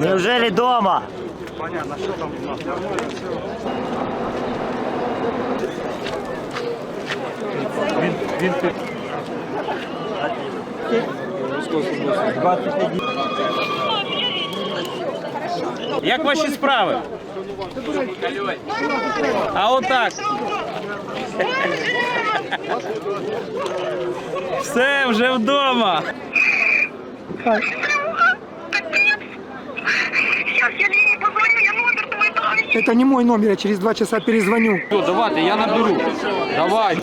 Неужели дома? Як ваші справи? А отак. Все, вже вдома. Сейчас я Лене позвоню, я номер твой дам. Это не мой номер, я через два часа перезвоню. Все, давайте, я наберу. Давай.